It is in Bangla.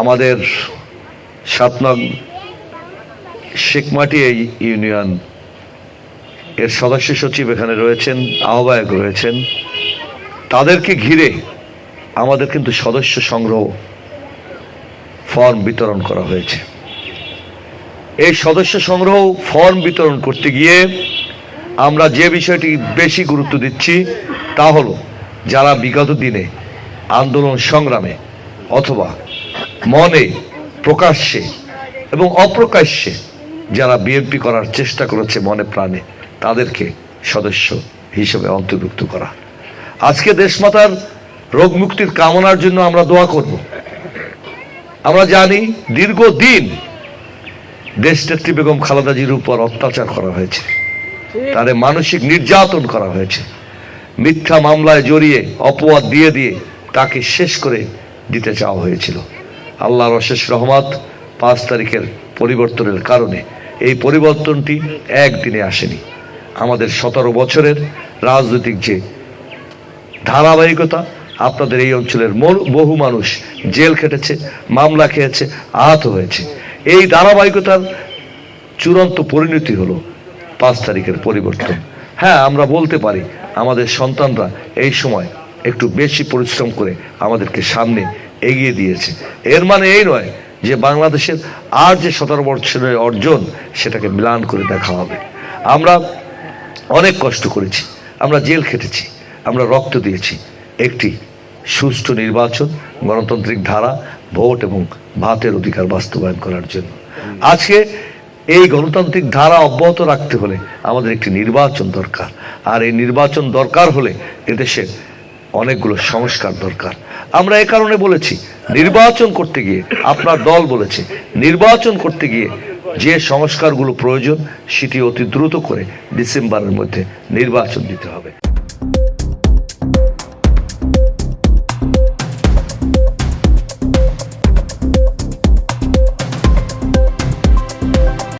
আমাদের সাত নং শেখমাটি এই ইউনিয়ন এর সদস্য সচিব এখানে রয়েছেন, আহ্বায়ক রয়েছেন। তাদেরকে ঘিরে আমাদের কিন্তু সদস্য সংগ্রহ ফর্ম বিতরণ করা হয়েছে। এই সদস্য সংগ্রহ ফর্ম বিতরণ করতে গিয়ে আমরা যে বিষয়টি বেশি গুরুত্ব দিচ্ছি তা হলো, যারা বিগত দিনে আন্দোলন সংগ্রামে অথবা মনে, প্রকাশ্যে এবং অপ্রকাশ্যে যারা বিএনপি করার চেষ্টা করেছে মনে প্রাণে, তাদেরকে সদস্য হিসেবে অন্তর্ভুক্ত করা। আজকে দেশমাতার রোগ মুক্তির কামনার জন্য আমরা দোয়া করব। আমরা জানি দীর্ঘদিন দেশনেত্রী বেগম খালেদা জির উপর অত্যাচার করা হয়েছে। তাদের মানসিক নির্যাতন করা হয়েছে। মিথ্যা মামলায় জড়িয়ে, অপবাদ দিয়ে দিয়ে তাকে শেষ করে দিতে চাওয়া হয়েছিল। আল্লাহর অশেষ রহমত পাঁচ তারিখের পরিবর্তনের কারণে। এই পরিবর্তনটি একদিনে আসেনি। আমাদের সতেরো বছরের রাজনৈতিক যে ধারাবাহিকতা, আপনাদের এই অঞ্চলের বহু মানুষ জেল খেটেছে, মামলা খেয়েছে, আহত হয়েছে। এই ধারাবাহিকতার চূড়ান্ত পরিণতি হলো পাঁচ তারিখের পরিবর্তন। হ্যাঁ আমরা বলতে পারি, আমাদের সন্তানরা এই সময় একটু বেশি পরিশ্রম করে আমাদেরকে সামনে এগিয়ে দিয়েছে। এর মানে এই নয় যে বাংলাদেশের আর যে সতেরো বছরের অর্জন সেটাকে মিলান করে দেখা হবে। আমরা অনেক কষ্ট করেছি, আমরা জেল খেটেছি, আমরা রক্ত দিয়েছি। একটি সুষ্ঠু নির্বাচন, গণতান্ত্রিক ধারা, ভোট এবং ভাতের অধিকার বাস্তবায়ন করার জন্য। আজকে এই গণতান্ত্রিক ধারা অব্যাহত রাখতে হলে আমাদের একটি নির্বাচন দরকার। আর এই নির্বাচন দরকার হলে এদেশের অনেকগুলো সংস্কার দরকার। আমরা এ কারণে বলেছি, নির্বাচন করতে গিয়ে, আপনার দল বলেছে, নির্বাচন করতে গিয়ে যে সংস্কারগুলো প্রয়োজন, সেটি অতি দ্রুত করে ডিসেম্বরের মধ্যে নির্বাচন দিতে হবে।